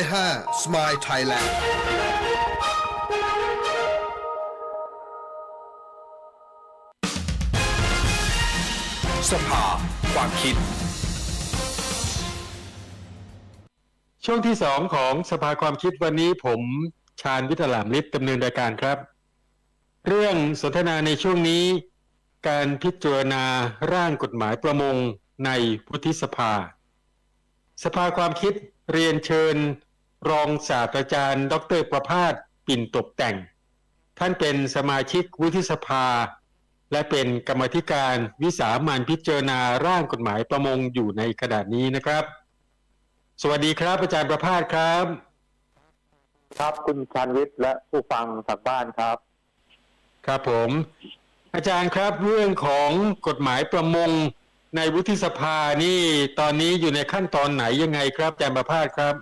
105 Smile Thailand สภา ความคิด ช่วงที่สองของสภาความคิดวันนี้ผมชาญวิทยาลามลิศดำเนินรายการครับ เรื่องสนทนาในช่วงนี้ การพิจารณาร่างกฎหมายประมงในวุฒิสภา สภาความคิดเรียนเชิญ รองศาสตราจารย์ ดรประภาสปิ่นตกแต่ง ท่านเป็นสมาชิกวุฒิสภา และเป็นกรรมาธิการวิสามันพิจารณาร่างกฎหมายประมงอยู่ในขณะนี้นะครับ สวัสดีครับอาจารย์ประภาสครับ ครับคุณชันวิทย์และผู้ฟังทางบ้านครับ ครับผม อาจารย์ครับเรื่องของกฎหมายประมงในวุฒิสภานี่ตอนนี้อยู่ในขั้นตอนไหนยังไงครับอาจารย์ประภาสครับ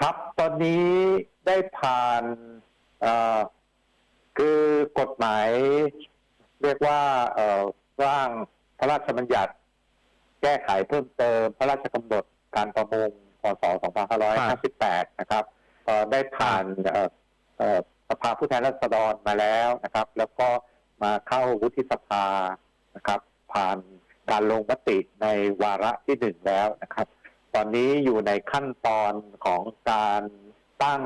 ครับ ตอนนี้ได้ผ่านเอ่อคือกฎหมาย เรียกว่าเอ่อร่างพระราชบัญญัติ แก้ไขเพิ่มเติมพระราชกำหนดการประมงพศ 2558 นะครับเอ่อได้ผ่านเอ่อเอ่อสภาผู้แทนราษฎรมาแล้วนะครับ แล้วก็มาเข้าวุฒิสภานะครับ ผ่านการลงมติในวาระที่หนึ่งแล้วนะครับ ตอนนี้อยู่ในขั้นตอนของการตั้ง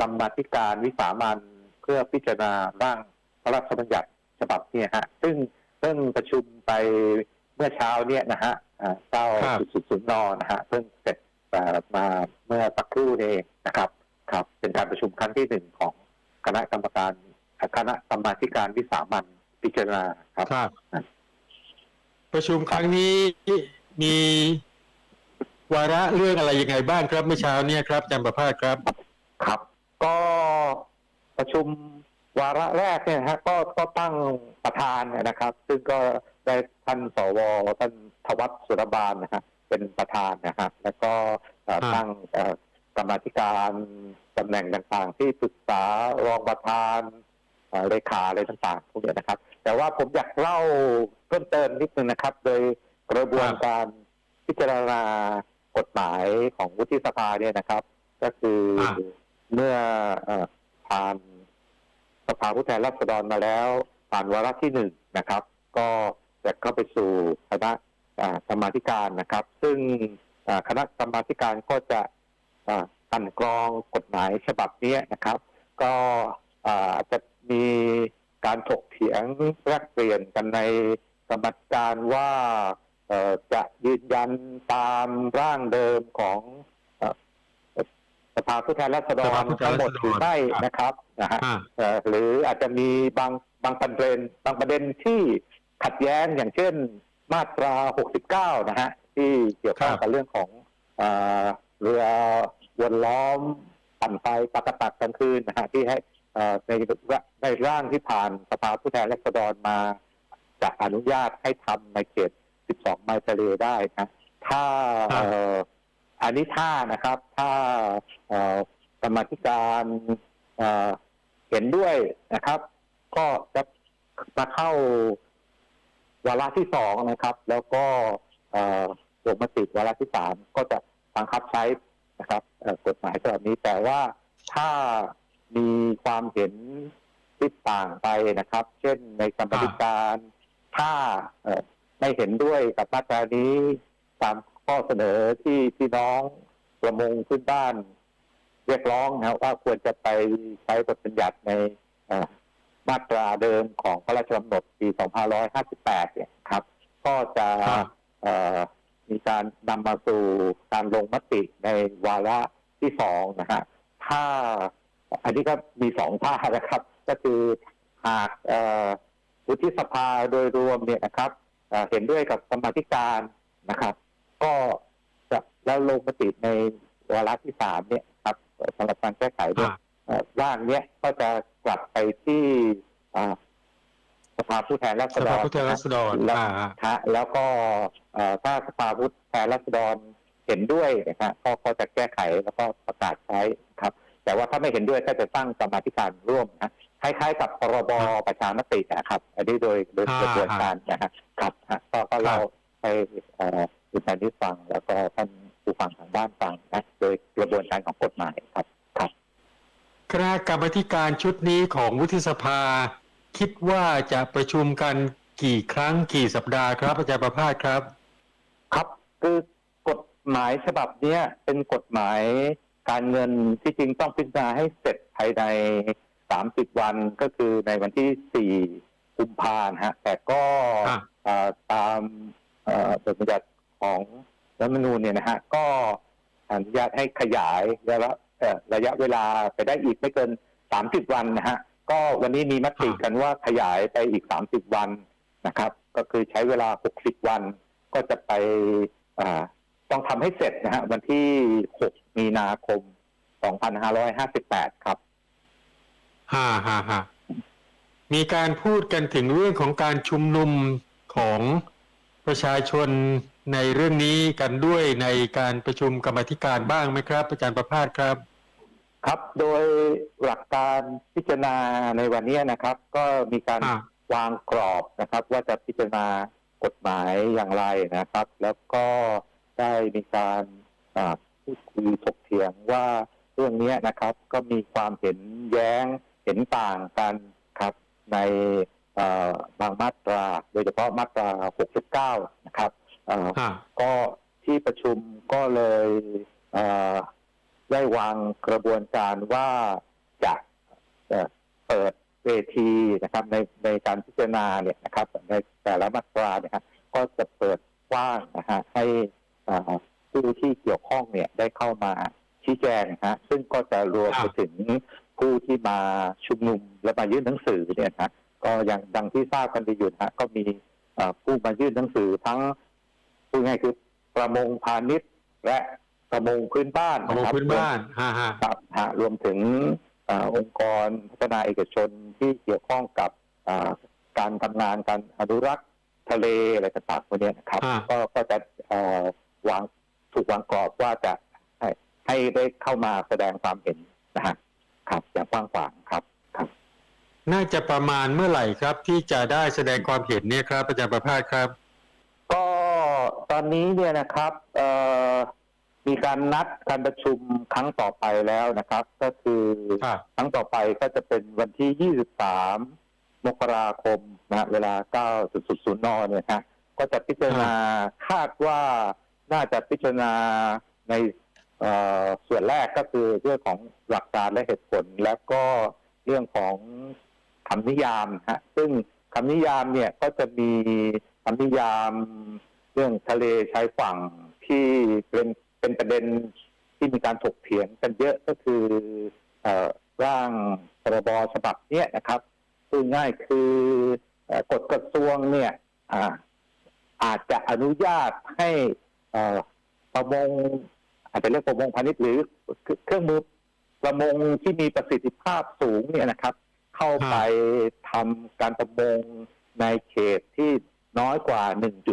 กรรมาธิการวิสามันเพื่อพิจารณาร่างพระราชบัญญัติฉบับนี้ฮะ ซึ่งเพิ่งประชุมไปเมื่อเช้าเนี่ยนะฮะเก้าครับจุดศูนย์นนะฮะเพิ่งเสร็จเอ่มาเมื่อสักครู่นี้เองนะครับ ครับ เป็นการประชุมครั้งที่หนึ่งของคณะกรรมการคณะกรรมาธิการวิสามันพิจารณาครับครับประชุมครั้งนี้มี วาระเรื่องอะไรยังไงบ้างครับเมื่อเช้าเนี่ยครับอาจารย์ประภาสครับ ครับ ก็ประชุมวาระแรกเนี่ยนะฮะก็ก็ตั้งประธานเนี่ยนะครับ ซึ่งก็ได้ท่านสวท่านทวัฒน์สุรบาลนะฮะเป็นประธานนะฮะแล้วก็เอ่ออ่าตั้งเอ่อกรรมาธิการตำแหน่งต่างๆ ที่ปรึกษารองประธานเอ่อเลขาอะไรต่างๆพวกเนี้ยนะครับ แต่ว่าผมอยากเล่าเพิ่มเติมนิดนึงนะครับ โดยกระบวนการพิจารณา กฎหมายของวุฒิสภาเนี่ยนะครับ ก็คืออาเมื่อเอ่อผ่านสภาผู้แทนราษฎรมาแล้ว ผ่านวาระที่หนึ่งนะครับ ก็จะเข้าไปสู่คณะอ่ากรรมาธิการนะครับ ซึ่งอ่าคณะกรรมาธิการก็จะอ่ากลันกรองกฎหมายฉบับนี้นะครับ ก็อ่าจะมีการถกเถียงแลกเปลี่ยนกันในกรรมาธิการว่าเอ่อ จะยืนยันตามร่างเดิมของเอ่อสภาผู้แทนราษฎสรภาผู้แทนทั้งหมดราษฎรหรือไม่ครับนะครับนะฮะอ่าเอ่อหรืออาจจะมีบางบางประเด็นบางประเด็นที่ขัดแย้งอย่างเช่น มาตรา 69 นะฮะที่เกี่ยวข้องครับกับเรื่องของเอ่อเรือวนล้อมปั่นไฟปากกระตักกลางคืนนะฮะที่ให้เอ่อในในร่างที่ผ่านสภาผู้แทนราษฎรมาจะอนุญาตให้ทำในเขต 12 ไมล์ทะเลได้นะถ้าครับเอ่ออันนี้ถ้านะครับ ถ้าเอ่อกรรมาธิการเอ่อเห็นด้วยนะครับ ก็จะมาเข้าวาระที่สองนะครับ แล้วก็เอ่อลงมติวาระที่สามก็จะบังคับใช้นะครับเอ่อกฎหมายฉบับนี้แต่ว่าถ้ามีความเห็นที่ต่างไปนะครับ เช่นในกรรมาธิการถ้าเอ่อ ไม่เห็นด้วยกับมาตรานี้ตามข้อเสนอที่พี่น้องประมงพื้นบ้าน เรียกร้องนะครับว่าควรจะไปใช้บทบัญญัติในมาตราเดิมของพระราชกำหนดปี 2558 เนี่ยครับ ก็จะมีการนำมาสู่การลงมติในวาระที่สองนะฮะถ้าอันนี้ก็มีสองท่านะครับ ก็คือหากเอ่อวุฒิสภาโดยรวมเนี่ยนะครับ เอ่อเห็นด้วยกับกรรมาธิการนะครับ ก็จะแล้วลงมติในวาระที่สามเนี่ยครับเอ่อสำหรับการแก้ไขเนี่ยอ่าเอ่อร่างเนี้ยก็จะกลับไปที่อ่าสภาผู้แทนราษสฎภารผู้แทนราษฎรแล้วอ่าฮะแล้วก็เอ่อถ้าสภาผู้แทนราษฎรเห็นด้วยนะฮะก็ก็จะแก้ไขแล้วก็ประกาศใช้ครับ แต่ว่าถ้าไม่เห็นด้วยก็จะตั้งกรรมาธิการร่วมนะคล้ายๆ กับพรบประชามตินะครับ อันนี้โดยโดยอ่ากระบวนการนะฮะ ครับฮะก็ก็เราให้เอ่อคุณแทนที่ฟัง แล้วก็ท่านผู้ฟังทางบ้านฟังนะโดยกระบวนการของกฎหมายครับครับคณะกรรมาธิการชุดนี้ของวุฒิสภา คิดว่าจะประชุมกันกี่ครั้งกี่สัปดาห์ครับอาจารย์ประภาสครับ ครับคือกฎหมายฉบับเนี้ยเป็นกฎหมายการเงินที่จริงต้องพิจารณาให้เสร็จภายใน 30 วันก็คือในวันที่ 4 กุมภาพันธ์ฮะแต่ก็อะเอ่อตามเอ่อบทบัญญัติของรัฐธรรมนูญเนี่ยนะฮะก็อนุญาตให้ขยายระยะเอ่อระยะเวลาไปได้อีกไม่เกิน 30 วันนะฮะก็วันนี้มีมติกันว่าขยายไปอีก 30 วันนะครับ ก็คือใช้เวลา 60 วันก็จะไปอ่าต้องทำให้เสร็จนะฮะวันที่ 6 มีนาคม 2558 ครับฮ่าฮ่าฮ่า มีการพูดกันถึงเรื่องของการชุมนุมของประชาชนในเรื่องนี้กันด้วยในการประชุมกรรมาธิการบ้างไหมครับ อาจารย์ประภาสครับ ครับโดยหลักการพิจารณาในวันนี้นะครับ ก็มีการอ่าวางกรอบนะครับ ว่าจะพิจารณากฎหมายอย่างไรนะครับ แล้วก็ได้มีการอ่าพูดคุยถกเถียงว่าเรื่องนี้นะครับ ก็มีความเห็นแย้งเห็นต่างกันครับ ในเอ่อบางมาตรา โดยเฉพาะมาตรา 69 นะครับเอ่อฮ่าก็ที่ประชุมก็เลยเอ่อได้วางกระบวนการว่าจะเอ่อเปิดเวทีนะครับ ในในการพิจารณาเนี่ยนะครับ ในแต่ละมาตราเนี่ยครับก็จะเปิดกว้างนะฮะให้เอ่อผู้ที่เกี่ยวข้องเนี่ยได้เข้ามาชี้แจงนะฮะซึ่งก็จะรวมไปถึง ผู้ที่มาชุมนุมและมายื่นหนังสือเนี่ยนะก็อย่างดังที่ทราบกันดีอยู่นะฮะก็มีเอ่อผู้มายื่นหนังสือทั้งพูดง่ายคือประมงพาณิชย์ และประมงพื้นบ้านของนะครับพื้นบ้านฮ่าฮ่าครับฮะรวมถึงเออองค์กรพัฒนาเอกชนที่เกี่ยวข้องกับอ่าการทำงานการอนุรักษ์ทะเลอะไรต่างๆพวกเนี้ยนะครับอ่าก็ก็จะเอ่อวางถูกวางกรอบว่าจะให้ให้ได้เข้ามาแสดงความเห็นนะฮะ ครับอย่างกว้างขวางครับครับ น่าจะประมาณเมื่อไหร่ครับ ที่จะได้แสดงความเห็นเนี่ยครับอาจารย์ประภาสครับ ก็ตอนนี้เนี่ยนะครับเอ่อมีการนัดการประชุมครั้งต่อไปแล้วนะครับ ก็คือครับครั้งต่อไปก็จะเป็นวันที่ 23 มกราคมนะเวลา 9.00นเนี่ยฮะก็จะพิจารณาคาดว่าน่าจะพิจารณาในเอ่อ ส่วนแรกก็คือเรื่องของหลักการและเหตุผล แล้วก็เรื่องของคำนิยามฮะซึ่งคำนิยามเนี่ยก็จะมีคำนิยามเรื่องทะเลชายฝั่งที่เป็นเป็นประเด็นที่มีการถกเถียงกันเยอะก็คืออร่างพรบฉบับเนี้ยนะครับพูดง่ายคืออกฎกระทรวงเนี่ยอ่าอาจจะอนุญาตให้ประมง อาจจะเรียกประมงพาณิชย์หรือเครื่องมือประมงที่มีประสิทธิภาพสูงเนี่ยนะครับ เข้าไปทำการประมงในเขตที่น้อยกว่า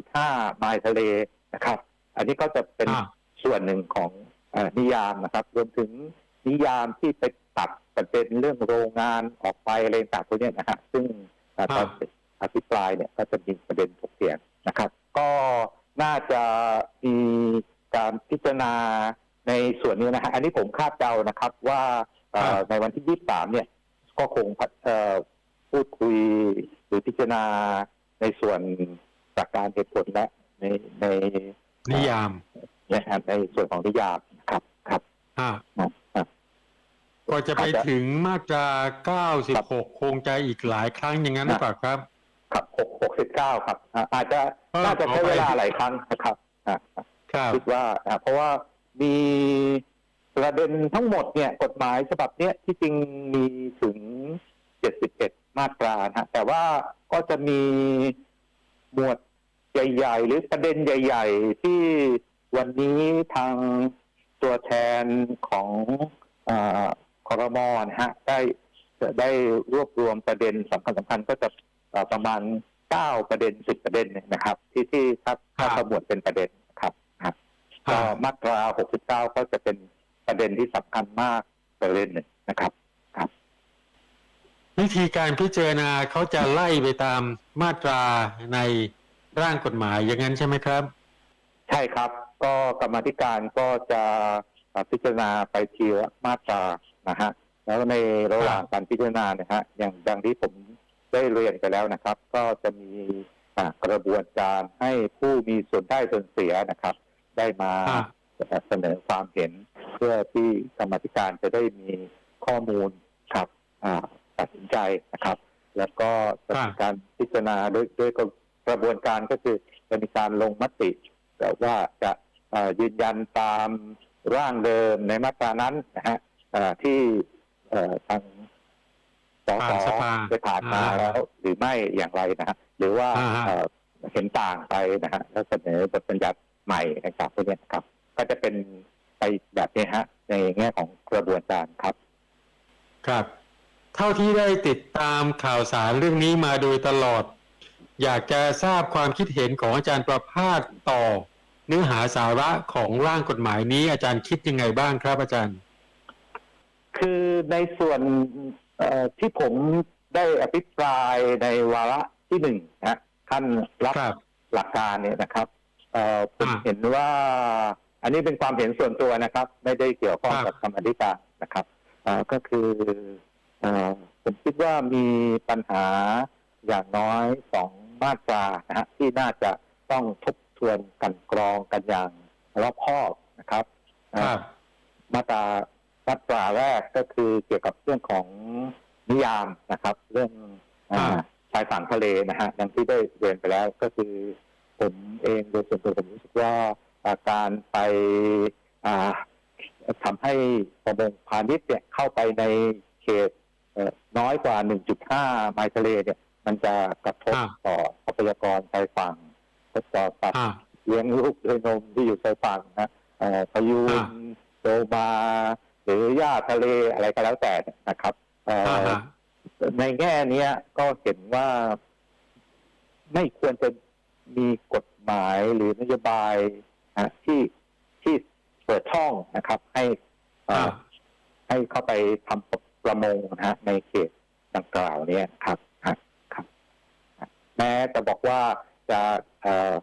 1.5 ไมล์ทะเลนะครับ อันนี้ก็จะเป็นอ่าส่วนหนึ่งของเออนิยามนะครับรวมถึงนิยามที่ไปตัดประเด็นเรื่องโรงงานออกไปอะไรต่างๆพวกเนี้ยนะฮะซึ่งเอ่อตอนอ่าอภิปรายเนี่ยก็จะมีประเด็นถกเถียงนะครับ ก็น่าจะมี การพิจารณาในส่วนนี้นะฮะอันนี้ผมคาดเดานะครับว่าเอ่อในวันที่ 23 เนี่ย ก็คงพัฒเอ่อพูดคุยหรือพิจารณาในส่วนหลักการเหตุผลและในในนิยามนะฮะในส่วนของนิยามครับครับฮ่าครับก็จะไปอาจจะถึงมาตรา 96 คงจะอีกหลายครั้งอย่างนั้นหรือเปล่าครับ ครับหกหกสิบเก้าครับอ่าอาจจะเออน่าจะใช้ขอไปเวลาหลายครั้งนะครับอ่า ครับคิดว่าอ่าเพราะว่ามีประเด็นทั้งหมดเนี่ยกฎหมายฉบับเนี้ยที่จริงมีถึง 71 มาตรานะฮะแต่ว่าก็จะมีหมวดใหญ่ ๆ หรือประเด็นใหญ่ ๆ ที่วันนี้ทางตัวแทนของอาคอรมอนะฮะได้ได้รวบรวมประเด็นสำคัญสำคัญๆก็จะเอ่อประมาณ 9 ประเด็น 10 ประเด็นเนี่ยนะครับ ที่ที่ถ้าถ้าครับขมวดเป็นประเด็นครับครับ ก็ฮ่ามาตรา 69 ก็จะเป็นประเด็นที่สำคัญมากประเด็นหนึ่งนะครับ วิธีการพิจารณาเขาจะไล่ไปตามมาตราในร่างกฎหมายอย่างนั้นใช่ไหมครับ ใช่ครับ ก็กรรมาธิการก็จะอ่าพิจารณาไปทีละมาตรานะฮะแล้วในระหว่างการพิจารณานะฮะอย่างดังที่ผมได้เรียนไปแล้วนะครับ ก็จะมีอ่ากระบวนการให้ผู้มีส่วนได้ส่วนเสียนะครับ ได้มาอ่าเสนอความเห็นเพื่อที่กรรมาธิการจะได้มีข้อมูลครับอ่าตัดสินใจนะครับ แล้วก็จะมีการพิจารณาโดยโดยกระบวนการก็คือจะมีการลงมติแต่ว่าจะเอ่อยืนยันตามร่างเดิมในมาตรานั้นนะฮะเอ่อที่เอ่อทางสสผ่านสภาได้ผ่านมาอ่าแล้ว หรือไม่อย่างไรนะฮะหรือว่าอ่าฮะเอ่อเห็นต่างไปนะฮะแล้วเสนอบทบัญญัติ ใหม่นะครับพวกเนี้ยนะครับ ก็จะเป็นไปแบบนี้ฮะ ในแง่ของกระบวนการครับ ครับ เท่าที่ได้ติดตามข่าวสารเรื่องนี้มาโดยตลอด อยากจะทราบความคิดเห็นของอาจารย์ประภาสต่อ เนื้อหาสาระของร่างกฎหมายนี้อาจารย์คิดยังไงบ้างครับอาจารย์ คือในส่วนเอ่อที่ผมได้อภิปรายในวาระที่หนึ่งนะท่านรับครับหลักการเนี่ยนะครับเอ่อ ผมอ่าเห็นว่า อันนี้เป็นความเห็นส่วนตัวนะครับ ไม่ได้เกี่ยวข้องครักับบกรรมธิการนะครับเอ่อก็คือเอ่อผมคิดว่ามีปัญหาอย่างน้อยสองมาตรานะฮะที่น่าจะต้องทบทวนกันกรองกันอย่างรอบคอบนะครับเอ่คอรับมาตรามาตราแรกก็คือเกี่ยวกับเรื่องของนิยามนะครับ เรื่องอ่าอ่าชายฝั่งทะเลนะฮะอย่างที่ได้เรียนไปแล้วก็คือ ผมเองโดยส่วนตัวผมรู้สึกว่าอ่าการไปอ่าทำให้ประมงพาณิชย์เนี่ยเข้าไปในเขตเอ่อน้อยกว่า 1.5 ไมล์ทะเลเนี่ย มันจะกระทบอ่าต่อทรัพยากรชายฝั่งก็จะตัดอ่าเลี้ยงลูกด้วยนมที่อยู่ชายฝั่งนะเอ่อพายุอ่าโดมาหรือหญ้าทะเลอะไรก็แล้วแต่นะครับเอ่ออ่าอฮะในแง่เนี้ยก็เห็นว่าไม่ควรจะ มีกฎหมายหรือนโยบายนะที่ที่เปิดช่องนะครับ ให้เอ่ออ่าอให้เข้าไปทำประมงนะฮะในเขตดังกล่าวเนี้ยครับฮะครับ แม้จะบอกว่าจะเอ่อ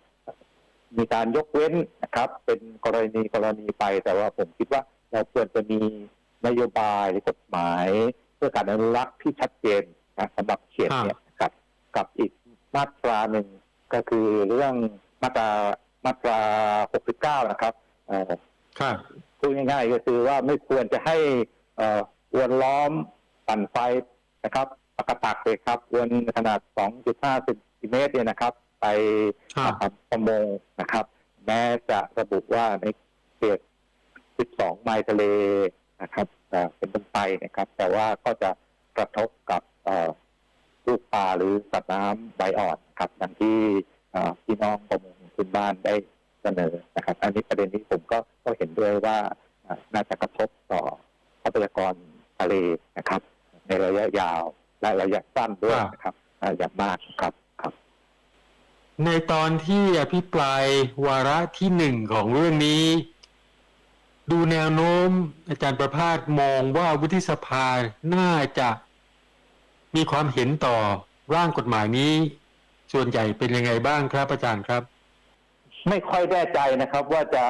มีการยกเว้นนะครับ เป็นกรณีกรณีไปแต่ว่าผมคิดว่าเราควรจะมีนโยบายหรือกฎหมาย เพื่อการอนุรักษ์ที่ชัดเจนนะสำหรับเขตเนี่ยนะครับ กับอีกมาตราหนึ่ง ก็คือเรื่องมาตรามาตรา 69 นะครับเอ่อครับพูดง่ายๆก็คือว่าไม่ควรจะให้เอ่ออวนล้อมปั่นไฟนะครับปกตักเลยครับอวนขนาด 2.5 เซนติเมตรเนี่ยนะครับ ไปครับทำประมงนะครับ แม้จะระบุว่าในเขต 12 ไมล์ทะเลนะครับเอ่อเป็นต้นไปนะครับ แต่ว่าก็จะกระทบกับเอ่อ ลูกปลาหรือสัตว์น้ำใบอ่อนครับดังที่พี่น้องประมงพื้นบ้านได้เสนอนะครับ อันนี้ประเด็นนี้ผมก็ก็เห็นด้วยว่าน่าจะกระทบต่อทรัพยากรทะเลนะครับ ในระยะยาวและระยะสั้นด้วยนะครับเอ่ออย่างมากครับครับ ในตอนที่อภิปรายวาระที่หนึ่งของเรื่องนี้ ดูแนวโน้มอาจารย์ประภาสมองว่าวุฒิสภาน่าจะ มีความเห็นต่อร่างกฎหมายนี้ ส่วนใหญ่เป็นยังไงบ้างครับอาจารย์ครับ ไม่ค่อยแน่ใจนะครับว่าจะ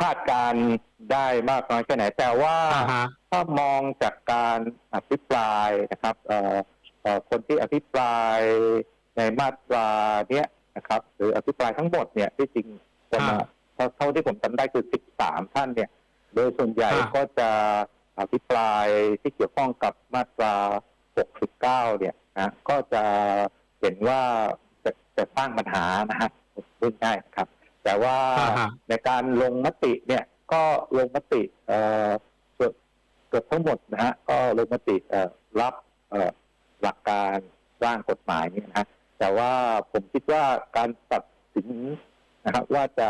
คาดการณ์ได้มากน้อยแค่ไหน แต่ว่าอ่าฮะถ้ามองจากการอภิปรายนะครับเอ่อเอ่อคนที่อภิปรายในมาตราเนี้ยนะครับ หรืออภิปรายทั้งหมดเนี่ยที่จริงคนละอ่าเท่าเท่าที่ผมจำได้คือ13ท่านเนี่ย โดยส่วนใหญ่อ่าก็จะอภิปรายที่เกี่ยวข้องกับมาตรา 69 เนี่ยนะก็จะเห็นว่าจะจะสร้างปัญหานะฮะพูดง่ายนะครับ แต่ว่าอ่าฮะในการลงมติเนี่ยก็ลงมติเอ่อเกือบเกือบทั้งหมดนะฮะก็ลงมติเอ่อรับเอ่อหลักการร่างกฎหมายนี่นะฮะแต่ว่าผมคิดว่าการตัดสินนะครับว่าจะ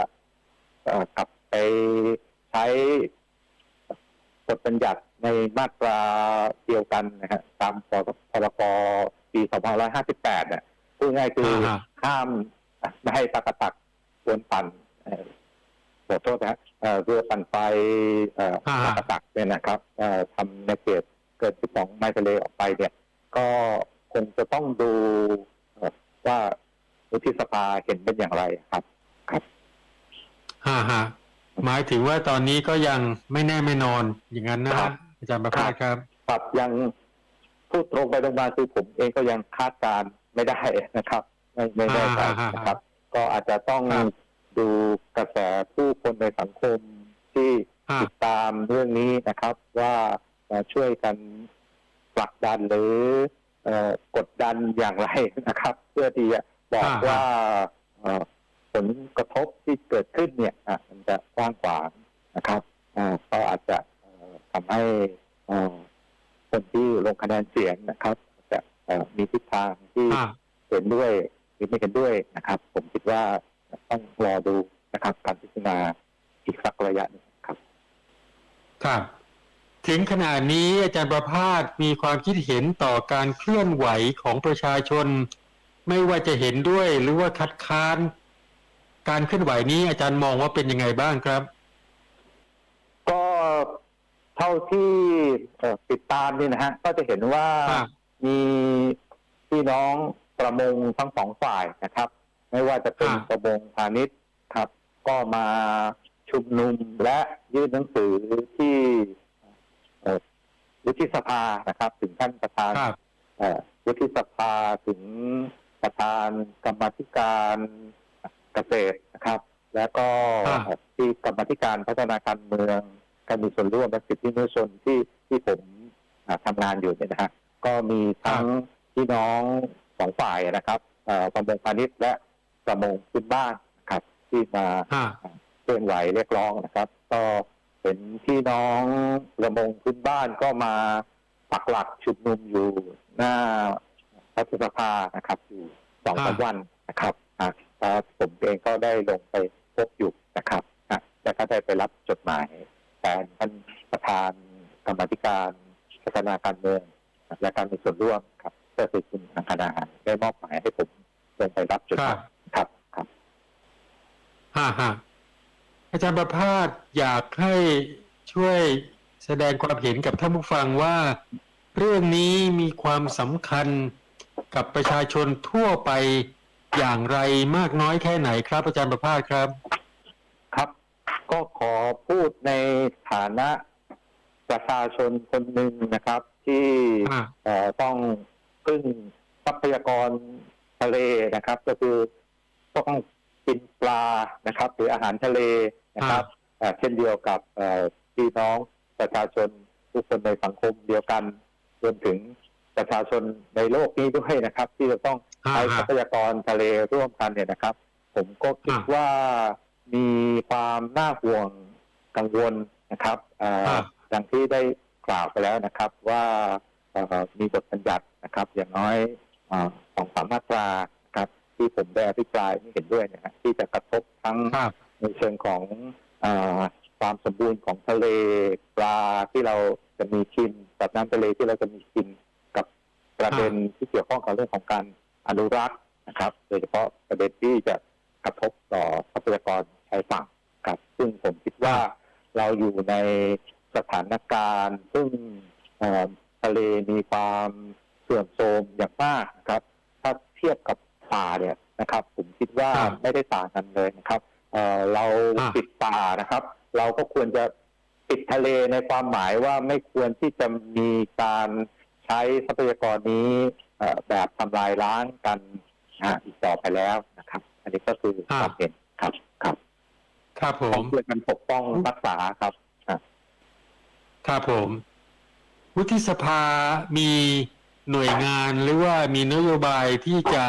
เอ่อกลับไปใช้กฎบัญญัติ ในมาตราเดียวกันนะฮะตามพรพรกปี2558เนี่ยพูดง่ายๆคืออาฮะห้ามไม่ให้ตะกะตักควรปั่นเอ่อขอโทษนะฮะเอ่อเรือปั่นไฟเอ่ออ่าตากตักเนี่ยนะครับเอ่อทำในเขตเกิน 12 ไมล์ทะเลออกไปเนี่ย ก็คงจะต้องดูเอ่อว่าวุฒิสภาเห็นเป็นอย่างไรครับ ครับฮะฮะหมายถึงว่าตอนนี้ก็ยังไม่แน่ไม่นอนอย่างนั้นนะครัฮะบ อาจารย์ประภาสครับปรับยังพูดตรงไปตรงมาคือผมเองก็ยังคาดการณ์ไม่ได้นะครับ ไม่ไม่แน่ใจอ่าฮะฮะนะครับ ก็อาจจะต้องครับดูกระแสผู้คนในสังคมที่ฮะติดตามเรื่องนี้นะครับ ว่าเอ่อช่วยกันผลักดันหรือเอ่อกดดันอย่างไรนะครับ เพื่อที่จะบอกอ่าฮะว่าเอ่อผลกระทบที่เกิดขึ้นเนี่ยอะมันจะกว้างขวางนะครับอ่าก็อาจจะเอ่อ ทำให้เอ่อคนที่ลงคะแนนเสียงนะครับ จะเอ่อมีทิศทางที่อ่าเห็นด้วยหรือไม่เห็นด้วยนะครับ ผมคิดว่าต้องรอดูนะครับการพิจารณาอีกสักระยะหนึงครับ ครับ ถึงขนาดนี้อาจารย์ประภาสมีความคิดเห็นต่อการเคลื่อนไหวของประชาชน ไม่ว่าจะเห็นด้วยหรือว่าคัดค้าน การเคลื่อนไหวนี้อาจารย์มองว่าเป็นยังไงบ้างครับก็ เท่าที่เอ่อติดตามนี่นะฮะก็จะเห็นว่าอ่ามีพี่น้องประมงทั้งสองฝ่ายนะครับ ไม่ว่าจะเป็นอ่าประมงพาณิชย์ครับ ก็มาชุมนุมและยื่นหนังสือที่เอ่อวุฒิสภานะครับ ถึงท่านประธานครับเอ่อวุฒิสภาถึงประธานกรรมาธิการเกษตรนะครับ แล้วก็อ่าที่กรรมาธิการพัฒนาการเมือง การมีส่วนร่วมและสิทธิมนุษยชนที่ที่ผมอ่าทำงานอยู่เนี่ยนะฮะก็มีทั้งพี่น้องสองฝ่ายนะครับเอ่อประมงพาณิชย์และประมงพื้นบ้านนะครับ ที่มาอ่าเคลื่อนไหวเรียกร้องนะครับ ก็เห็นพี่น้องประมงพื้นบ้านก็มาปักหลักชุมนุมอยู่หน้ารัฐสภานะครับ อยู่สองสามอ่าวันนะครับอะแล้วผมเองก็ได้ลงไปพบอยู่นะครับอะแล้วก็ได้ไปรับจดหมายแทนท่านประธานกรรมาธิการพัฒนาการเมืองและการมีส่วนร่วมครับก็คือคุณอังคณาได้มอบหมายให้ผมลงไปรับจดหมายครับครับ ฮ่าฮ่าอาจารย์ ประภาสอยากให้ช่วยแสดงความเห็นกับท่านผู้ฟังว่า เรื่องนี้มีความสำคัญกับประชาชนทั่วไปอย่างไรมากน้อยแค่ไหนครับ อาจารย์ประภาสครับ ครับ ก็ขอพูดในฐานะประชาชนคนหนึ่งนะครับ ที่อ่าเอ่อต้องพึ่งทรัพยากรทะเลนะครับ ก็คือต้องกินปลานะครับ หรืออาหารทะเล นะครับเอ่อเช่นเดียวกับเอ่อพี่น้องประชาชนทุกคนในสังคมเดียวกันรวมถึงประชาชนในโลกนี้ด้วยนะครับ ที่จะต้องอ่าใช้ฮะทรัพยากรทะเลร่วมกันเนี่ยนะครับ ผมก็คิดอ่าว่ามีความน่าห่วงกังวลนะครับเอ่ออ่าอย่างที่ได้กล่าวไปแล้วนะครับ ว่าเอ่อมีบทบัญญัตินะครับ อย่างน้อยอาสองสามมาตรานะครับ ที่ผมได้อภิปรายไม่เห็นด้วยเนยนะที่จะกระทบทั้งครับ ในเชิงของอาความสมบูรณ์ของทะเลปลาที่เราจะมีกินสัตว์น้ำทะเลที่เราจะมีกินกับประเด็นที่เกี่ยวข้องกับเรื่องของการอนุรักษ์นะครับ โดยเฉพาะประเด็นที่จะกระทบต่อทรัพยากรชายฝั่งครับ ซึ่งผมคิดว่าเราอยู่ในสถานการณ์ ซึ่งเอ่อทะเลมีความเสื่อมโทรมอย่างมากนะครับ ถ้าเทียบกับป่าเนี่ยนะครับ ผมคิดว่าครับไม่ได้ต่างกันเลยนะครับ เอ่อเราอ่าปิดป่านะครับ เราก็ควรจะปิดทะเลในความหมายว่าไม่ควรที่จะมีการใช้ทรัพยากรนี้เอ่อแบบทำลายล้างกันนะฮะอีกต่อไปแล้วนะครับ อันนี้ก็คือความเห็นครับครับครับผต้องมช่วยกันปกป้องรักษาครับอะครับผม วุฒิสภามีหน่วยงานหรือว่ามีนโยบายที่จะ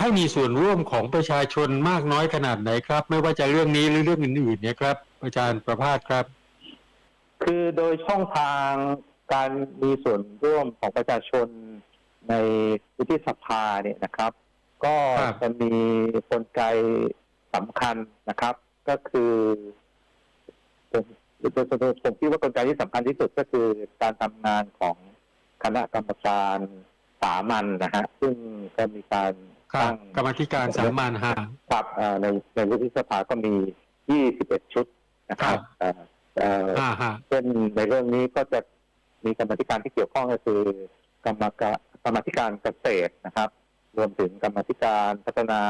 ให้มีส่วนร่วมของประชาชนมากน้อยขนาดไหนครับ ไม่ว่าจะเรื่องนี้หรือเรื่องอื่นๆเนี่ยครับ อาจารย์ประภาสครับ คือโดยช่องทางการมีส่วนร่วมของประชาชนในวุฒิสภาเนี่ยนะครับ ก็จะมีกลไกสำคัญนะครับ ก็คือผมโดยส่วนตัวผมคิดว่ากลไกที่สำคัญที่สุดก็คือการทำงานของคณะกรรมการสามัญนะฮะซึ่งก็มีการ ครับตั้งกรรมาธิการสามัญฮะครับเอ่อในในวุฒิสภาก็มี 21 ชุดนะครับครับเอ่อเอ่ออ่าฮะเช่นในเรื่องนี้ก็จะมีกรรมาธิการที่เกี่ยวข้องก็คือกรรมการกรรมาธิการเกษตรนะครับ รวมถึงกรรมาธิการพัฒนา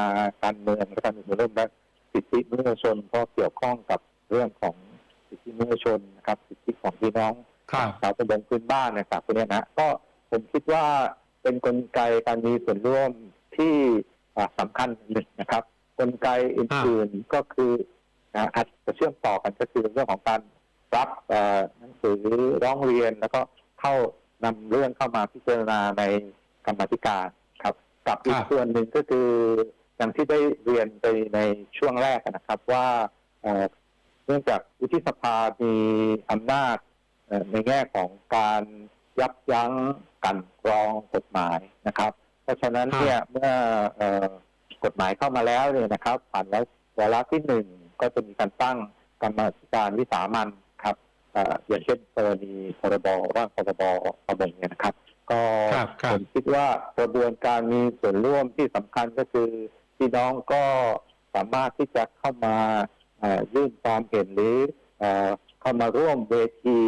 การเมืองและการมีส่วนร่วมและสิทธิมนุษยชนเพราะเกี่ยวข้องกับเรื่องของสิทธิมนุษยชนนะครับ สิทธิของพี่น้องครับชาวประมงพื้นบ้านนะครับพวกเนี้ยนะก็ผมคิดว่าเป็นกลไกการมีส่วนร่วม ที่อ่าสำคัญหนึ่งนะครับ กลไกอื่นๆก็คืออาจจะเชื่อมต่อกันก็คือเรื่องของการรับหนังสือร้องเรียนแล้วก็เข้านำเรื่องเข้ามาพิจารณาในกรรมธิการครับ กับอีกส่วนหนึ่งก็คืออย่างที่ได้เรียนไปในช่วงแรกนะครับว่าเนื่องจากวุฒิสภามีอำนาจในแง่ของการยับยั้งกันกรองกฎหมายนะครับ ราะฉะนั้นเนี่ยเมื่อเอ่อกฎหมายเข้ามาแล้วเนี่ยนะครับผ่านแล้ววาระที่หนึ่งก็จะมีการตั้งกรรมาธิการวิสามันครับเอ่ออย่างเช่นกรณีพรบร่างพรบประมงเนี่ยนะครับ ก็ครับครับผมคิดว่ากระบวนการมีส่วนร่วมที่สำคัญก็คือพี่น้องก็สามารถที่จะเข้ามาเอ่อยื่นความเห็นหรือเอ่อเข้ามาร่วมเวที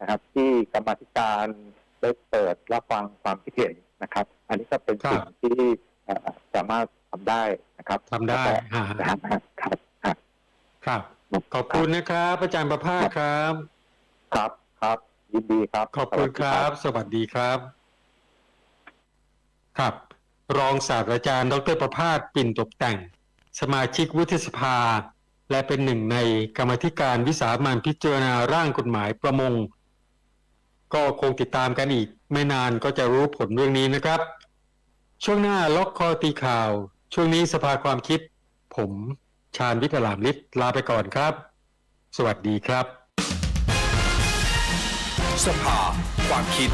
นะครับ ที่กรรมาธิการได้เปิดรับฟังความคิดเห็นนะครับ อันนี้ก็เป็นครับสิ่งที่เอ่อสามารถทำได้นะครับทำได้แล้วก็ฮะนะครับครับครับครับ ขอบคุณนะครับ อาจารย์ประภาสครับ ครับครับยินดีครับ ขอบคุณครับ สวัสดีครับ ครับ รองศาสตราจารย์ ดรประภาสปิ่นตกแต่ง สมาชิกวุฒิสภา และเป็นหนึ่งในกรรมาธิการวิสามันพิจารณาร่างกฎหมายประมง ก็คงติดตามกันอีก ไม่นานก็จะรู้ผลเรื่องนี้นะครับ ช่วงหน้าล็อกคอตีข่าว ช่วงนี้สภาความคิด ผมชาญวิทยาลามลิศลาไปก่อนครับ สวัสดีครับ สภาความคิด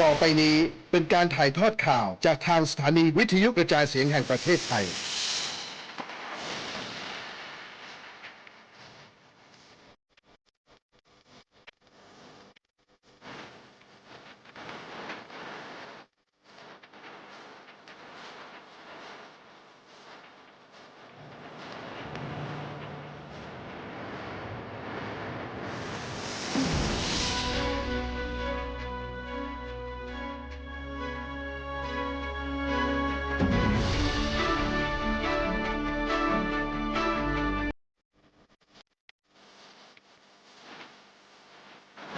ต่อไปนี้เป็นการถ่ายทอดข่าวจากทางสถานีวิทยุกระจายเสียงแห่งประเทศไทย